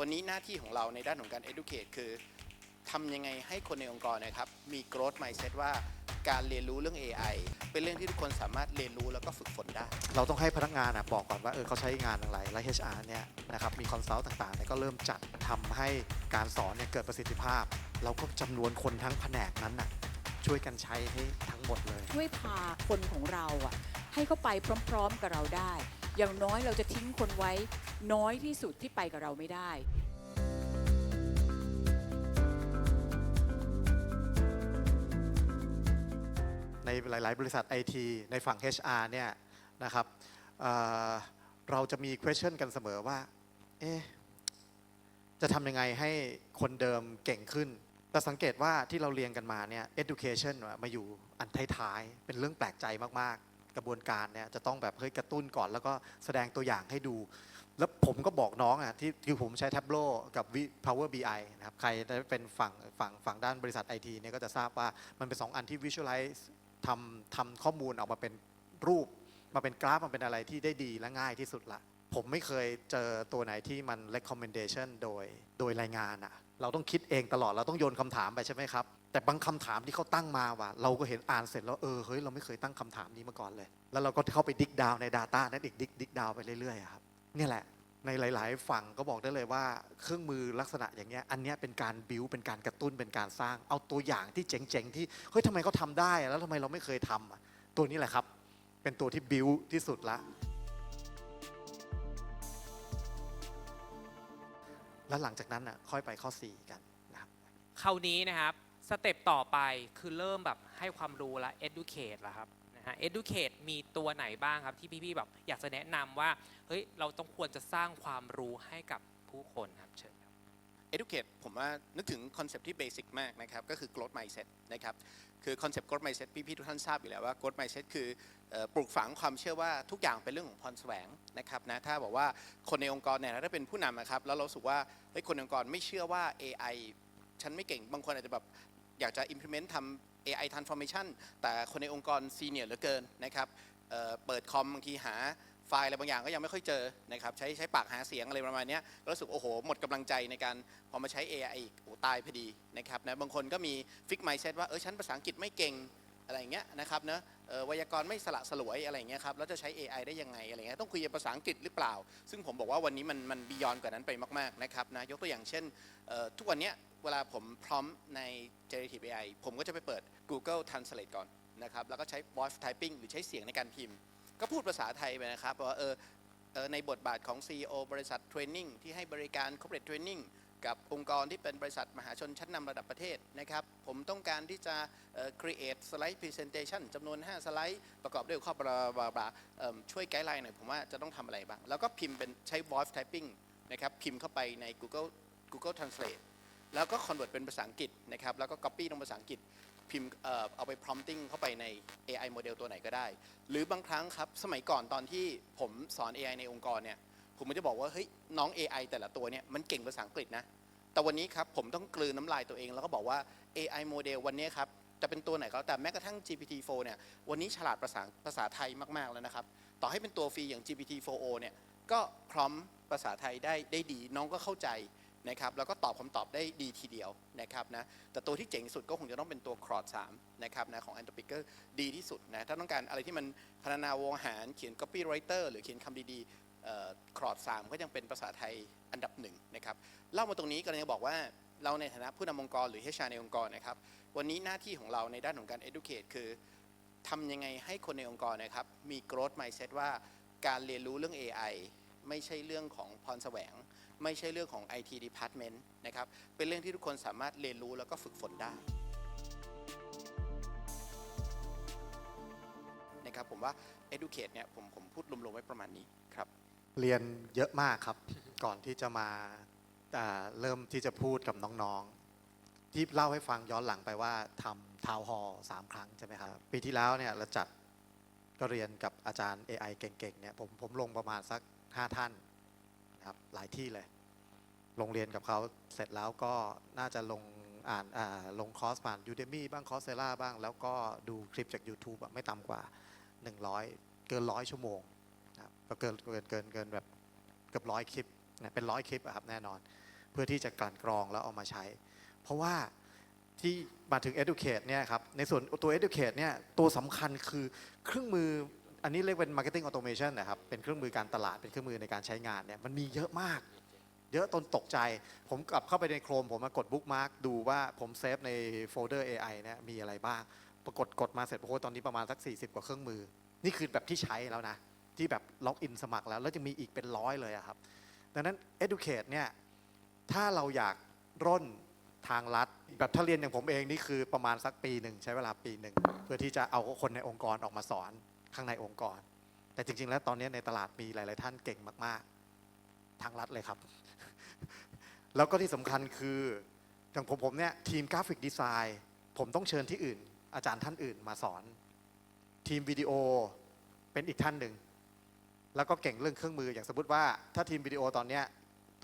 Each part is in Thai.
วันนี้หน้าที่ของเราในด้านของการ educate คือทำยังไงให้คนในองค์กรนะครับ มี growth mindset ว่าการเรียนรู้เรื่อง AI เป็นเรื่องที่ทุกคนสามารถเรียนรู้แล้วก็ฝึกฝนได้ เราต้องให้พนักงานอะบอกก่อนว่าเออเขาใช้งานอะไรและ HR เนี่ยนะครับมีคอนซัลท์ต่างๆเนี่ยก็เริ่มจัดทำให้การสอนเนี่ยเกิดประสิทธิภาพเราก็จำนวนคนทั้งแผนกนั้นน่ะช่วยกันใช้ให้ทั้งหมดเลย ช่วยพาคนของเราอะให้เขาไปพร้อม ๆ กับเราได้ อย่างน้อยเราจะทิ้งคนไว้ น้อยที่สุดที่ไปกับเราไม่ได้ในหลาย ๆ บริษัท IT ในฝั่ง HR เนี่ยนะครับเเราจะมี question กันเสมอว่า เอ๊ะ จะทำยังไงให้คนเดิมเก่งขึ้น แต่สังเกตว่าที่เราเรียนกันมาเนี่ย education มาอยู่อันท้าย ๆ เป็นเรื่องแปลกใจมาก ๆ กระบวนการเนี่ยจะต้องแบบเฮ้ยกระตุ้นก่อน แล้วก็แสดงตัวอย่างให้ดู แล้วผมก็บอกน้องอะที่คือผมใช้ Tableau กับ Power BI นะครับใครได้เป็นฝั่งฝั่งฝั่งด้านบริษัท IT เนี่ยก็จะทราบว่ามันเป็น 2 อันที่ visualize ทำทำข้อมูลออกมาเป็นรูป มาเป็นกราฟมาเป็นอะไรที่ได้ดีและง่ายที่สุดละ ผมไม่เคยเจอตัวไหนที่มัน recommendation โดยโดยรายงานอะเราต้องคิดเองตลอดเราต้องโยนคำถามไปใช่ไหมครับ แต่บางคำถามที่เขาตั้งมาว่ะเราก็เห็นอ่านเสร็จแล้วเออเฮ้ยเราไม่เคยตั้งคำถามนี้มาก่อนเลย แล้วเราก็เข้าไปดิกดาวใน Data นั่นอีกดิกดิกดาวไปเรื่อยๆครับ เนี่ยแหละในหลาย ๆ ฝั่งก็บอกได้เลยว่า เครื่องมือลักษณะอย่างเงี้ยอันเนี้ยเป็นการบิวเป็นการกระตุ้นเป็นการสร้าง เอาตัวอย่างที่เจ๋ง ๆ ที่เฮ้ยทำไมเขาทำได้อะแล้วทำไมเราไม่เคยทำอะตัวนี้แหละครับ เป็นตัวที่บิวที่สุดละแล้วหลังจากนั้นอะค่อยไปข้อ 4 กันนะครับคราวนี้นะครับสเต็ปต่อไปคือเริ่มแบบให้ความรู้ละ educate ละครับ นะฮะ educate มีตัวไหนบ้างครับที่พี่ๆแบบอยากจะแนะนำว่าเฮ้ยเราต้องควรจะสร้างความรู้ให้กับผู้คนครับเชิญครับ educate ผมว่านึกถึงคอนเซปที่เบสิกมากนะครับก็คือ growth mindset นะครับคือคอนเซปต์ growth mindset พี่ๆทุกท่านทราบอยู่แล้วว่า growth mindset คือปลูกฝังความเชื่อว่าทุกอย่างเป็นเรื่องของพรแสวงนะครับนะถ้าบอกว่าคนในองค์กรเนี่ยถ้าเป็นผู้นำนะครับแล้วเราสึกว่าเฮ้ยคนในองค์กรไม่เชื่อว่า AI ฉันไม่เก่งบางคนอาจจะแบบอยากจะ implement ทำ AI transformation แต่คนในองค์กรซีเนียร์เหลือเกินนะครับเเปิดคอมบางทีหาไฟล์อะไรบางอย่างก็ยังไม่ค่อยเจอนะครับใช้ใช้ปากหาเสียงอะไรประมาณนี้ก็รู้สึกโอ้โห หมดกำลังใจในการพอมาใช้ AI อีกโอ้ตายพอดีนะครับนะบางคนก็มีฟิกไมซ์เซตว่าเออฉันภาษาอังกฤษไม่เก่งอะไรอย่างเงี้ยนะครับเนาะ ไวยากรณ์ไม่สละสลวยอะไรเงี้ยครับแล้วจะใช้ AI ได้ยังไงอะไรเงี้ยต้องคุยภาษาอังกฤษหรือเปล่า ซึ่งผมบอกว่าวันนี้มันมันบียอนกว่านั้นไปมากๆนะครับนะยกตัวอย่างเช่นทุกวันนี้เวลาผมพร้อมใน generative AI ผมก็จะไปเปิด Google Translate ก่อนนะครับแล้วก็ใช้ voice typing หรือใช้เสียงในการพิมพ์ ก็พูดภาษาไทยไปนะครับว่าเออในบทบาทของ CEO บริษัทเทรนนิ่งที่ให้บริการ corporate training กับองค์กรที่เป็นบริษัทมหาชนชั้นนำระดับประเทศนะครับ ผมต้องการที่จะ create slide presentation จำนวน 5 สไลด์ประกอบด้วยข้อบลาบลาบลาช่วยไกด์ไลน์หน่อยผมว่าจะต้องทำอะไรบ้าง แล้วก็พิมพ์เป็นใช้ voice typing นะครับ พิมพ์เข้าไปใน Google Google Translate แล้วก็ convert เป็นภาษาอังกฤษนะครับ แล้วก็ copy ลงภาษาอังกฤษพิมพ์เอาไป prompting เข้าไปใน AI โมเดลตัวไหนก็ได้ หรือบางครั้งครับ สมัยก่อนตอนที่ผมสอน AI ในองค์กรเนี่ย ผมจะบอกว่าเฮ้ยน้อง AI แต่ละตัวเนี่ยมันเก่งภาษาอังกฤษนะ แต่วันนี้ครับผมต้องกลืนน้ำลายตัวเองแล้วก็บอกว่า AI โมเดลวันนี้ครับจะเป็นตัวไหนก็แต่แม้กระทั่ง GPT-4 เนี่ยวันนี้ฉลาดภาษาภาษาไทยมาก ๆ แล้วนะครับ ต่อให้เป็นตัวฟรีอย่าง GPT-4o เนี่ยก็พร้อมภาษาไทยได้ได้ดีน้องก็เข้าใจนะครับแล้วก็ตอบคำตอบได้ดีทีเดียวนะครับนะแต่ตัวที่เจ๋งสุดก็คงจะต้องเป็นตัว c r o s 3นะครับนะของ Anthropic ก็ดีที่สุดนะถ้าต้องการอะไรที่มันพรรณนาวงหารเขียน copywriter หรือเขียนคำดี ครอดสามก็ยังเป็นภาษาไทยอันดับหนึ่งนะครับเล่ามาตรงนี้ก็เลยจะบอกว่าเราในฐานะผู้นำองค์กรหรือ HR ในองค์กรนะครับ วันนี้หน้าที่ของเราในด้านของการ educate คือทำยังไงให้คนในองค์กรนะครับ มี growth mindset ว่าการเรียนรู้เรื่อง AI ไม่ใช่เรื่องของพรแสวง ไม่ใช่เรื่องของ IT department นะครับ เป็นเรื่องที่ทุกคนสามารถเรียนรู้แล้วก็ฝึกฝนได้นะครับผมว่า educate เนี่ยผมผมพูดรวมๆไว้ประมาณนี้ครับ เรียนเยอะมากครับ ก่อนที่จะมาอ่าเริ่มที่จะพูดกับน้องๆ ที่เล่าให้ฟังย้อนหลังไปว่าทำทาวน์ฮอลสามครั้งใช่ไหมครับ ปีที่แล้วเนี่ยเราจัดก็เรียนกับอาจารย์ AI เก่งๆเนี่ยผมผมลงประมาณสัก 5 ท่านนะครับหลายที่เลย ลงเรียนกับเขาเสร็จแล้วก็น่าจะลงอ่านอ่าลงคอร์สผ่าน Udemy บ้างคอร์สเซล่าบ้าง แล้วก็ดูคลิปจาก YouTube อะไม่ต่ำกว่า 100 เกินร้อยชั่วโมงนะครับ ก็เกินเกินเกินเกินแบบเกือบร้อยคลิปนะเป็นร้อยคลิปครับแน่นอน เพื่อที่จะกลั่นกรองแล้วเอามาใช้ เพราะว่าที่มาถึง educate เนี่ยครับในส่วนตัว educate เนี่ยตัวสำคัญคือเครื่องมืออันนี้เรียกเป็น marketing automation นะครับ เป็นเครื่องมือการตลาด เป็นเครื่องมือในการใช้งานเนี่ยมันมีเยอะมาก เยอะจนตกใจ ผมกลับเข้าไปในโครมผมมากดบุ๊กมาร์กดูว่าผมเซฟในโฟลเดอร์ AI เนี่ยมีอะไรบ้าง ปรากฏกดมาเสร็จโอ้โหตอนนี้ประมาณสัก 40 กว่าเครื่องมือ นี่คือแบบที่ใช้แล้วนะ ที่แบบล็อกอินสมัครแล้ว แล้วจะมีอีกเป็นร้อยเลยอะครับ ดังนั้น educate เนี่ยถ้าเราอยากร่นทางลัดแบบถ้าเรียนอย่างผมเองนี่คือประมาณสักปีหนึ่งใช้เวลาปีหนึ่งเพื่อที่จะเอาคนในองค์กรออกมาสอนข้างในองค์กร แต่จริง ๆ แล้วตอนนี้ในตลาดมีหลาย ๆ ท่านเก่งมาก ๆ ทางลัดเลยครับ แล้วก็ที่สำคัญคืออย่างผมผมเนี่ยทีมกราฟิกดีไซน์ผมต้องเชิญที่อื่น อาจารย์ท่านอื่นมาสอน ทีมวิดีโอเป็นอีกท่านหนึ่ง แล้วก็เก่งเรื่องเครื่องมืออย่างสมมติว่าถ้าทีมวิดีโอตอนเนี้ย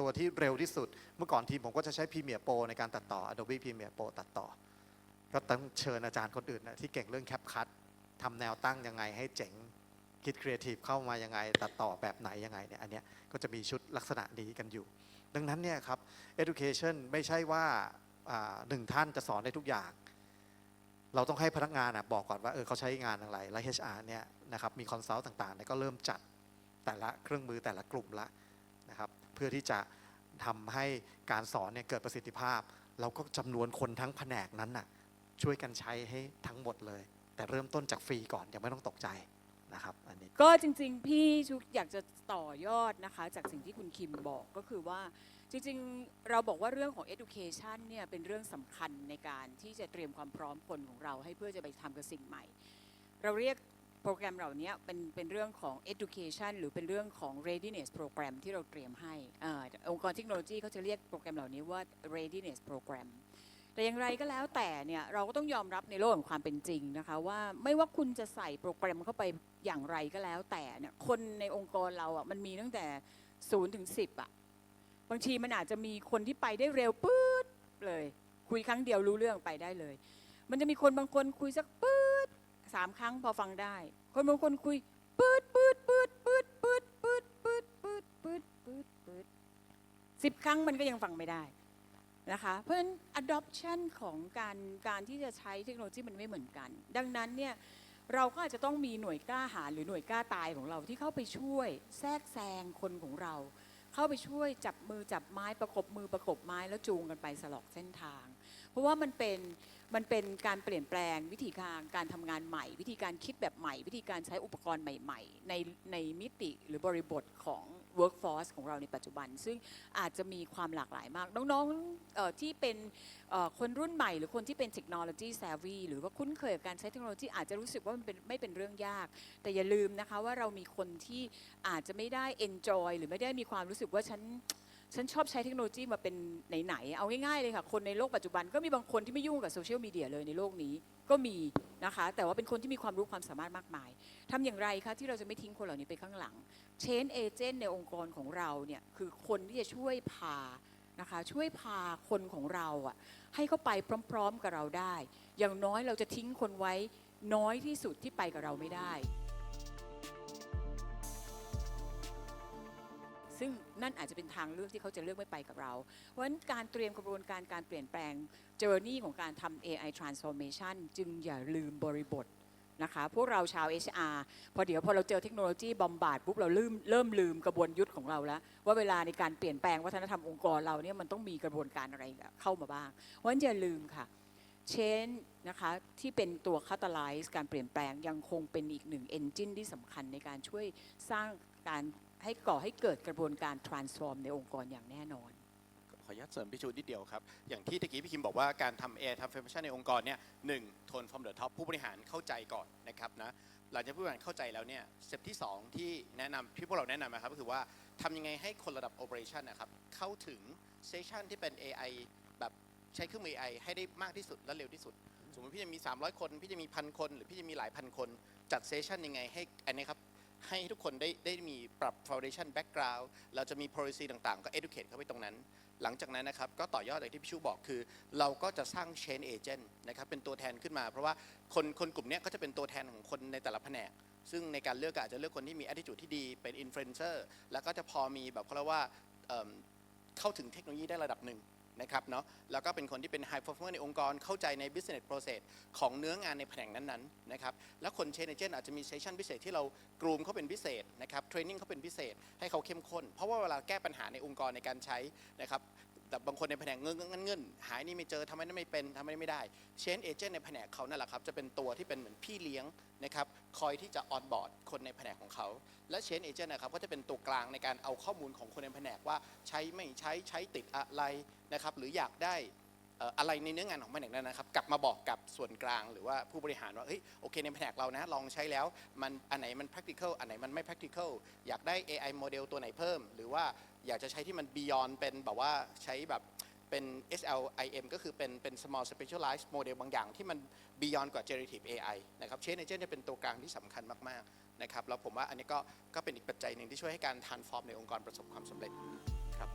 ตัวที่เร็วที่สุด เมื่อก่อนทีมผมก็จะใช้ Premiere Pro ในการตัดต่อ Adobe Premiere Pro ตัดต่อ ก็ต้องเชิญอาจารย์คนอื่นนะที่เก่งเรื่องแคปคั t ทำแนวตั้งยังไงให้เจ๋งคิดครีเอทีฟเข้ามายังไง ตัดต่อแบบไหนยังไงเนี่ยอันเนี้ยก็จะมีชุดลักษณะนี้กันอยู่ ดังนั้นเนี่ยครับ education ไม่ใช่ว่าหนึ่งท่านจะสอนได้ทุกอย่าง เราต้องให้พนักงานอะบอกก่อนว่าเออเขาใช้งานอะไร และ HR เนี่ยนะครับมีคอนซัลท์ต่างๆเนี่ยก็เริ่มจัด แต่ละเครื่องมือแต่ละกลุ่มละนะครับ เพื่อที่จะทำให้การสอนเนี่ยเกิดประสิทธิภาพ เราก็จำนวนคนทั้งแผนกนั้นน่ะช่วยกันใช้ให้ทั้งหมดเลย แต่เริ่มต้นจากฟรีก่อนยังไม่ต้องตกใจนะครับอันนี้ก็จริงๆ พี่ชุกอยากจะต่อยอดนะคะ จากสิ่งที่คุณคิมบอกก็คือว่าจริงๆ เราบอกว่าเรื่องของ education เนี่ยเป็นเรื่องสำคัญในการที่จะเตรียมความพร้อมคนของเราให้เพื่อจะไปทำกับสิ่งใหม่ เราเรียก โปรแกรมเหล่านี้เป็นเป็นเรื่องของ education หรือเป็นเรื่องของ readiness program ที่เราเตรียมให้อาองค์กรเทคโนโลยีเขาจะเรียกโปรแกรมเหล่านี้ว่า readiness program แต่อย่างไรก็แล้วแต่เนี่ยเราก็ต้องยอมรับในโลกของความเป็นจริงนะคะว่าไม่ว่าคุณจะใส่โปรแกรมเข้าไปอย่างไรก็แล้วแต่เนี่ยคนในองค์กรเราอะมันมีตั้งแต่0ูนย์ถึงสิบอะบางทีมันอาจจะมีคนที่ไปได้เร็วปื๊ดเลย คุยครั้งเดียวรู้เรื่องไปได้เลย มันจะมีคนบางคนคุยสักปื๊ด สามครั้งพอฟังได้ คนบางคนคุยปืดปืดปืดปืดปืดปืดปืดปืดปืดปืดปืดสิบครั้งมันก็ยังฟังไม่ได้นะคะเพราะฉะนั้น adoption ของการการที่จะใช้เทคโนโลยีมันไม่เหมือนกัน ดังนั้นเนี่ยเราก็อาจจะต้องมีหน่วยกล้าหาญหรือหน่วยกล้าตายของเราที่เข้าไปช่วยแทรกแซงคนของเรา เข้าไปช่วยจับมือจับไม้ประกบมือประกบไม้แล้วจูงกันไปสลอกเส้นทาง เพราะว่ามันเป็นมันเป็นการเปลี่ยนแปลงวิธีการการทำงานใหม่ วิธีการคิดแบบใหม่ วิธีการใช้อุปกรณ์ใหม่ๆ ในในมิติหรือบริบทของ workforce ของเราในปัจจุบัน ซึ่งอาจจะมีความหลากหลายมาก น้องๆที่เป็นคนรุ่นใหม่ หรือคนที่เป็น technology savvy หรือว่าคุ้นเคยกับการใช้เทคโนโลยีอาจจะรู้สึกว่ามันเป็นไม่เป็นเรื่องยาก แต่อย่าลืมนะคะว่าเรามีคนที่อาจจะไม่ได้ enjoy หรือไม่ได้มีความรู้สึกว่าฉัน ฉันชอบใช้เทคโนโลยีมาเป็นไหนๆเอาง่ายๆเลยค่ะ คนในโลกปัจจุบันก็มีบางคนที่ไม่ยุ่งกับโซเชียลมีเดียเลยในโลกนี้ก็มีนะคะ แต่ว่าเป็นคนที่มีความรู้ความสามารถมากมายทำอย่างไรคะที่เราจะไม่ทิ้งคนเหล่านี้ไปข้างหลัง เชนเอเจนต์ในองค์กรของเราเนี่ยคือคนที่จะช่วยพานะคะช่วยพาคนของเราอะให้เขาไปพร้อม ๆ กับเราได้ อย่างน้อยเราจะทิ้งคนไว้น้อยที่สุดที่ไปกับเราไม่ได้ ซึ่งนั่นอาจจะเป็นทางเลือกที่เขาจะเลือกไม่ไปกับเรา เพราะฉะนั้นการเตรียมกระบวนการการเปลี่ยนแปลง journey ของการทำ AI transformation จึงอย่าลืมบริบทนะคะพวกเราชาว HR พอเดี๋ยวพอเราเจอเทคโนโลยีบอมบาดปุ๊บเราลืมเริ่มลืมกระบวนยุทธของเราแล้วว่าเวลาในการเปลี่ยนแปลงวัฒนธรรมองค์กรเราเนี่ยมันต้องมีกระบวนการอะไรเข้ามาบ้างเพราะฉะนั้นอย่าลืมค่ะเชนนะคะที่เป็นตัว catalyze การเปลี่ยนแปลงยังคงเป็นอีกหนึ่ง engine ที่สำคัญในการช่วยสร้างการ ให้ก่อให้เกิดกระบวนการ transform ในองค์กรอย่างแน่นอน ขออนุญาตเสริมพี่ชูนิดเดียวครับ อย่างที่ตะกี้พี่คิมบอกว่าการทำ AI transformation ในองค์กรเนี่ยหนึ่งทน from the top ผู้บริหารเข้าใจก่อนนะครับนะหลังจากผู้บริหารเข้าใจแล้วเนี่ยสเต็ปที่ 2 ที่แนะนำที่พวกเราแนะนำนะครับก็คือว่าทำยังไงให้คนระดับ operation นะครับเข้าถึงเซสชันที่เป็น AI แบบใช้เครื่องมือ AI ให้ได้มากที่สุดและเร็วที่สุด สมมติพี่จะมี 300 คน พี่จะมีพันคน หรือพี่จะมีหลายพันคน จัดเซสชันยังไงให้อันนี้ครับ ให้ทุกคนได้ได้มีปรับ foundation background เราจะมี policy ต่างๆ ก็ educate เข้าไปตรงนั้น หลังจากนั้นนะครับก็ต่อยอดอย่างที่พี่ชูบอกคือ เราก็จะสร้าง chain agent นะครับเป็นตัวแทนขึ้นมา เพราะว่าคนคนกลุ่มนี้ก็จะเป็นตัวแทนของคนในแต่ละแผนก ซึ่งในการเลือกก็อาจจะเลือกคนที่มี attitude ที่ดีเป็น influencer แล้วก็จะพอมีแบบเขาเรียกว่าเข้าถึงเทคโนโลยีได้ระดับหนึ่ง นะครับเนาะแล้วก็เป็นคนที่เป็น high performer ในองค์กรเข้าใจใน business process ของเนื้องานในแผนกนั้นๆนะครับแล้วคนเชนเอเจนอาจจะมีเซสชั่นพิเศษที่เรากรูมเขาเป็นพิเศษนะครับเทรนนิ่งเขาเป็นพิเศษให้เขาเข้มข้น เพราะว่าเวลาแก้ปัญหาในองค์กรในการใช้นะครับแต่บางคนในแผนกเงื่อนเงื่อนเงื่อนหายนี่ไม่เจอทำไมนั่นไม่เป็นทำไมนั่นไม่ได้เชนเอเจนต์ในแผนกเขานั่นแหละครับจะเป็นตัวที่เป็นเหมือนพี่เลี้ยงนะครับคอยที่จะออนบอร์ดคนในแผนกของเขา และเชนเอเจนต์นะครับก็จะเป็นตัวกลางในการเอาข้อมูลของคนในแผนกว่าใช้ไม่ใช้ใช้ติดอะไร นะครับหรืออยากได้อะไรในเนื้องานของแผนกนั้นนะครับ กลับมาบอกกับส่วนกลางหรือว่าผู้บริหารว่าเฮ้ยโอเคในแผนกเรานะลองใช้แล้วมันอันไหนมัน practical อันไหนมันไม่ practical อยากได้ AI โมเดลตัวไหนเพิ่ม หรือว่าอยากจะใช้ที่มัน beyond เป็นแบบว่าใช้แบบเป็น SLIM ก็คือเป็นเป็น small specialized model บางอย่างที่มัน beyond กว่า generative AI นะครับเชนเอเจนต์เป็นตัวกลางที่สำคัญมากๆนะครับแล้วผมว่าอันนี้ก็ก็เป็นอีกปัจจัยหนึ่งที่ช่วยให้การ transform ในองค์กรประสบความสำเร็จครับ